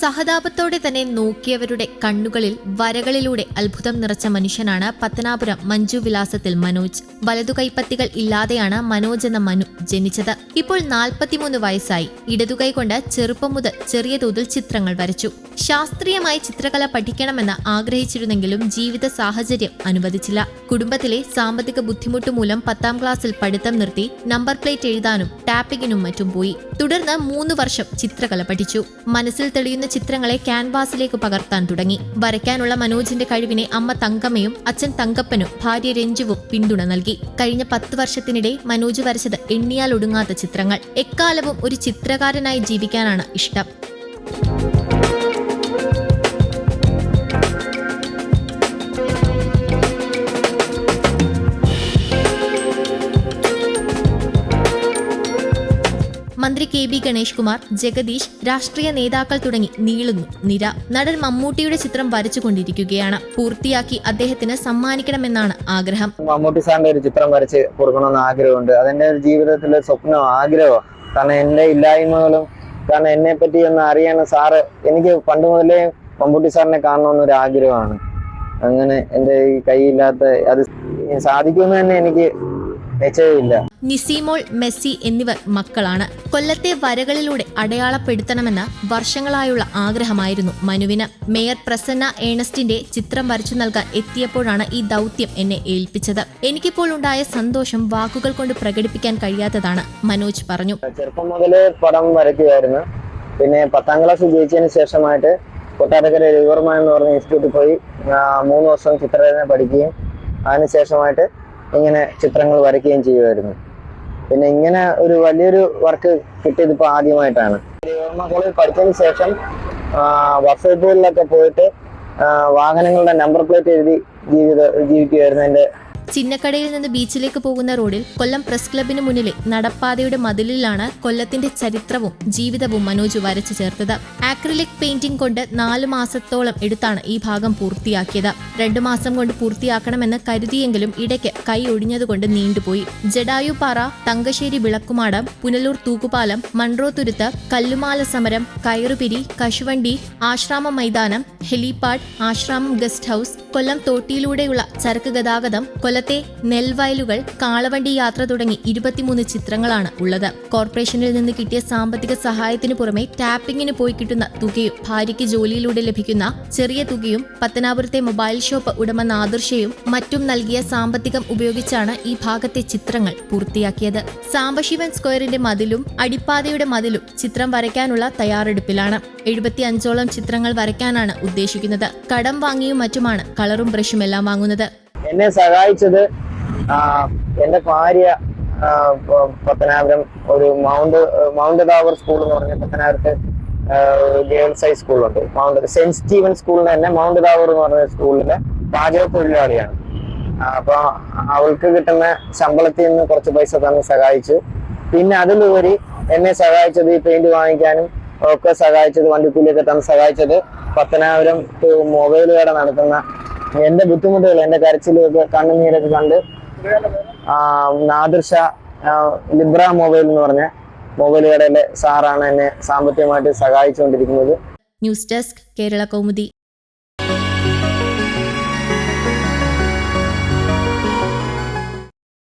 സഹതാപത്തോടെ തന്നെ നോക്കിയവരുടെ കണ്ണുകളിൽ വരകളിലൂടെ അത്ഭുതം നിറച്ച മനുഷ്യനാണ് പത്തനാപുരം മഞ്ജു വിലാസത്തിൽ മനോജ്. വലതു കൈപ്പത്തികൾ ഇല്ലാതെയാണ് മനോജ് എന്ന മനു ജനിച്ചത്. ഇപ്പോൾ നാൽപ്പത്തിമൂന്ന് വയസ്സായി. ഇടതുകൈ കൊണ്ട് ചെറുപ്പം മുതൽ ചെറിയ തോതിൽ ചിത്രങ്ങൾ വരച്ചു. ശാസ്ത്രീയമായി ചിത്രകല പഠിക്കണമെന്ന് ആഗ്രഹിച്ചിരുന്നെങ്കിലും ജീവിത സാഹചര്യം അനുവദിച്ചില്ല. കുടുംബത്തിലെ സാമ്പത്തിക ബുദ്ധിമുട്ട് മൂലം പത്താം ക്ലാസ്സിൽ പഠിത്തം നിർത്തി നമ്പർ പ്ലേറ്റ് എഴുതാനും ടാപ്പിങ്ങിനും മറ്റും പോയി. തുടർന്ന് മൂന്ന് വർഷം ചിത്രകല പഠിച്ചു. മനസ്സിൽ തെളിയുന്ന ചിത്രങ്ങളെ ക്യാൻവാസിലേക്ക് പകർത്താൻ തുടങ്ങി. വരയ്ക്കാനുള്ള മനോജിന്റെ കഴിവിനെ അമ്മ തങ്കമ്മയും അച്ഛൻ തങ്കപ്പനും ഭാര്യ രഞ്ജുവും പിന്തുണ നൽകി. കഴിഞ്ഞ പത്ത് വർഷത്തിനിടെ മനോജ് വരച്ചത് എണ്ണിയാൽ ഒടുങ്ങാത്ത ചിത്രങ്ങൾ. എക്കാലവും ഒരു ചിത്രകാരനായി ജീവിക്കാനാണ് ഇഷ്ടം. മന്ത്രി കെ ബി ഗണേഷ് കുമാർ ജഗദീഷ് രാഷ്ട്രീയ നേതാക്കൾ തുടങ്ങി നീളുന്നു. നിര. നടൻ മമ്മൂട്ടിയുടെ ചിത്രം വരച്ചുകൊണ്ടിരിക്കുകയാണ്. പൂർത്തിയാക്കി അദ്ദേഹത്തിന് സമ്മാനിക്കണമെന്നാണ് ആഗ്രഹം. മമ്മൂട്ടി സാറിന്റെ ഒരു ചിത്രം വരച്ച് കൊടുക്കണമെന്ന് ആഗ്രഹമുണ്ട്. അതെന്റെ ജീവിതത്തിലെ സ്വപ്നം ആഗ്രഹം? കാരണം എന്റെ ഇല്ലായ്മകളും കാരണം എന്നെ പറ്റി ഒന്ന് അറിയാൻ സാറ് എനിക്ക് പണ്ട് മുതലേ മമ്മൂട്ടി സാറിനെ കാണണമെന്നൊരു ആഗ്രഹമാണ്. അങ്ങനെ എന്റെ ഈ കൈയില്ലാത്ത അത് സാധിക്കുമെന്ന് തന്നെ എനിക്ക് നിസീമോൾ മെസ്സി എന്നിവർ മക്കളാണ്. കൊല്ലത്തെ വരകളിലൂടെ അടയാളപ്പെടുത്തണമെന്ന വർഷങ്ങളായുള്ള ആഗ്രഹമായിരുന്നു മനുവിന്. മേയർ പ്രസന്ന ഏണസ്റ്റിന്റെ ചിത്രം വരച്ചു നൽകാൻ എത്തിയപ്പോഴാണ് ഈ ദൗത്യം എന്നെ ഏൽപ്പിച്ചത്. എനിക്കിപ്പോൾ ഉണ്ടായ സന്തോഷം വാക്കുകൾ കൊണ്ട് പ്രകടിപ്പിക്കാൻ കഴിയാത്തതാണ് മനോജ് പറഞ്ഞു. ചെറുപ്പം മുതലേ പടം വരയ്ക്കുമായിരുന്നു. പിന്നെ പത്താം ക്ലാസ് ജയിച്ചതിന് ശേഷമായിട്ട് കൊട്ടാരക്കര രവിവർമ്മ എന്ന് പറഞ്ഞ ഇൻസ്റ്റിറ്റ്യൂട്ടിൽ പോയി മൂന്ന് വർഷം ചിത്രരചന പഠിക്കുകയും അതിനുശേഷമായിട്ട് ഇങ്ങനെ ചിത്രങ്ങൾ വരയ്ക്കുകയും ചെയ്യുമായിരുന്നു. പിന്നെ ഇങ്ങനെ ഒരു വലിയൊരു വർക്ക് കിട്ടിയത് ഇപ്പോൾ ആദ്യമായിട്ടാണ്. കോളേജ് പഠിച്ചതിന് ശേഷം വർക്ക്ഷോപ്പുകളിലൊക്കെ പോയിട്ട് വാഹനങ്ങളുടെ നമ്പർ പ്ലേറ്റ് എഴുതി ജീവിത ജീവിക്കുമായിരുന്നു എന്റെ ചിന്നക്കടയിൽ നിന്ന് ബീച്ചിലേക്ക് പോകുന്ന റോഡിൽ കൊല്ലം പ്രസ് ക്ലബിന് മുന്നിലെ നടപ്പാതയുടെ മതിലിലാണ് കൊല്ലത്തിന്റെ ചരിത്രവും ജീവിതവും മനോജ് വരച്ചു ചേർത്തത്. ആക്രിലിക് പെയിന്റിംഗ് കൊണ്ട് നാല് മാസത്തോളം എടുത്താണ് ഈ ഭാഗം പൂർത്തിയാക്കിയത്. രണ്ടു മാസം കൊണ്ട് പൂർത്തിയാക്കണമെന്ന് കരുതിയെങ്കിലും ഇടയ്ക്ക് കൈ ഒഴിഞ്ഞതുകൊണ്ട് നീണ്ടുപോയി. ജഡായുപാറ തങ്കശ്ശേരി വിളക്കുമാടം പുനലൂർ തൂക്കുപാലം മൺറോ തുരുത്ത് കല്ലുമാല സമരം കയറുപിരി കശുവണ്ടി ആശ്രാമ മൈതാനം helipad Ashramam guest house Kollam തോട്ടിയിലൂടെയുള്ള ചരക്ക് ഗതാഗതം കൊല്ലത്തെ നെൽവയലുകൾ കാളവണ്ടി യാത്ര തുടങ്ങി ഇരുപത്തിമൂന്ന് ചിത്രങ്ങളാണ് ഉള്ളത്. കോർപ്പറേഷനിൽ നിന്ന് കിട്ടിയ സാമ്പത്തിക സഹായത്തിന് പുറമെ ടാപ്പിംഗിന് പോയി കിട്ടുന്ന തുകയും ഭാര്യയ്ക്ക് ജോലിയിലൂടെ ലഭിക്കുന്ന ചെറിയ തുകയും പത്തനാപുരത്തെ മൊബൈൽ ഷോപ്പ് ഉടമ നാദർഷയും മറ്റും നൽകിയ സാമ്പത്തികം ഉപയോഗിച്ചാണ് ഈ ഭാഗത്തെ ചിത്രങ്ങൾ പൂർത്തിയാക്കിയത്. സാംബശിവൻ സ്ക്വയറിന്റെ മതിലും അടിപ്പാതയുടെ മതിലും ചിത്രം വരയ്ക്കാനുള്ള തയ്യാറെടുപ്പിലാണ്. എഴുപത്തി അഞ്ചോളം ചിത്രങ്ങൾ വരയ്ക്കാനാണ് ഉദ്ദേശിക്കുന്നത്. കടം വാങ്ങിയും മറ്റുമാണ് കളറും ബ്രഷും എല്ലാം വാങ്ങുന്നത്. എന്നെ സഹായിച്ചത് എന്റെ ഭാര്യ പത്തനാപുരം ഒരു മൗണ്ട് മൗണ്ട് ടവർ സ്കൂൾ എന്ന് പറഞ്ഞ പത്തനാപുരത്ത് ഗേൾസ് ഹൈ സ്കൂളുണ്ട് മൗണ്ട് സെന്റ് സ്റ്റീവൻ സ്കൂളിൽ തന്നെ മൗണ്ട് ടവർ എന്ന് പറഞ്ഞ സ്കൂളിലെ പാചക തൊഴിലാളിയാണ്. അപ്പൊ അവൾക്ക് കിട്ടുന്ന ശമ്പളത്തിൽ നിന്ന് കുറച്ച് പൈസ തന്നെ സഹായിച്ചു. പിന്നെ അതിലുപരി എന്നെ സഹായിച്ചത് ഈ പെയിന്റ് വാങ്ങിക്കാനും ഒക്കെ സഹായിച്ചത് വണ്ടിക്കൂലിയൊക്കെ തന്നെ സഹായിച്ചത് പത്തനാപുരം മൊബൈൽ കട നടത്തുന്ന എന്റെ ബുദ്ധിമുട്ടുകൾ എന്റെ കരച്ചിലൊക്കെ കണ്ണുനീരൊക്കെ കണ്ട് നാദിർഷ ലിബ്ര മൊബൈൽ എന്ന് പറഞ്ഞ മൊബൈൽ കടയിലെ സാറാണ് എന്നെ സാമ്പത്തികമായിട്ട് സഹായിച്ചുകൊണ്ടിരിക്കുന്നത്. News desk Kerala Kaumudi.